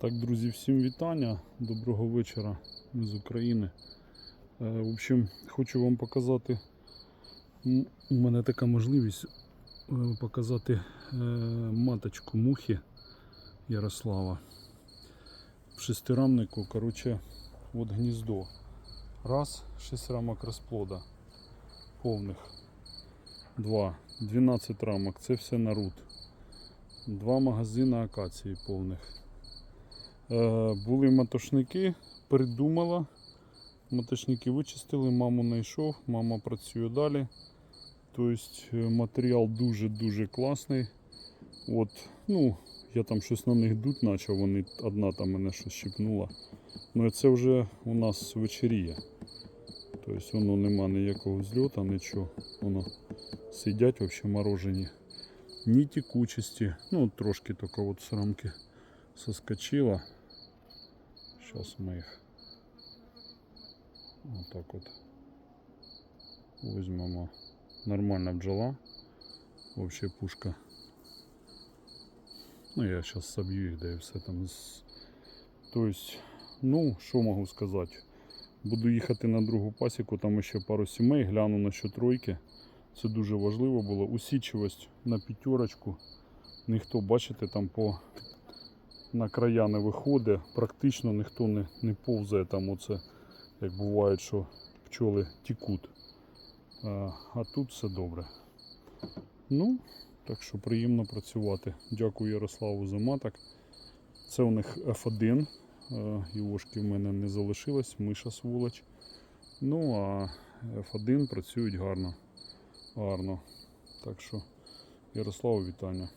Так, друзі, всім вітання. Доброго вечора. З України. Е, В общем, хочу вам показати. У мене така можливість е, показати е, маточку мухи Ярослава. В шестирамнику, коротше, от гніздо. Раз, шість рамок розплода. Повних. Два. 12 рамок. Це все народ. Два магазини акації повних. Е, були матошники, придумала. Матошники вичистили, маму знайшов, мама працює далі. Тобто е, матеріал дуже-дуже класний. От, ну, я там щось на них дуть почав, вони одна там мене щось щипнула. Ну це вже у нас вечеріє. Тобто воно нема ніякого зльоту, нічого. Воно сидять взагалі морожені. Ні текучості. Ну, трошки тільки от з рамки соскочила. Сейчас мы их вот так вот возьмем. Нормально бджола. Вообще пушка. Ну, я сейчас собью их, да и все там. з- То есть, ну, що можу сказати? Буду їхати на другу пасіку, там ще пару сімей, гляну на що тройки. Це дуже важливо було. Усічивость на п'ятерочку. Ніхто, бачите, там по на края не виходить, практично ніхто не, не повзає там оце, як буває, що пчоли тікуть. А, а тут все добре. Ну, так що приємно працювати. Дякую Ярославу за маток. Це у них F1. Е, Івошки в мене не залишилось, миша сволоч. Ну а F1 працюють гарно. Гарно. Так що, Ярославу вітання.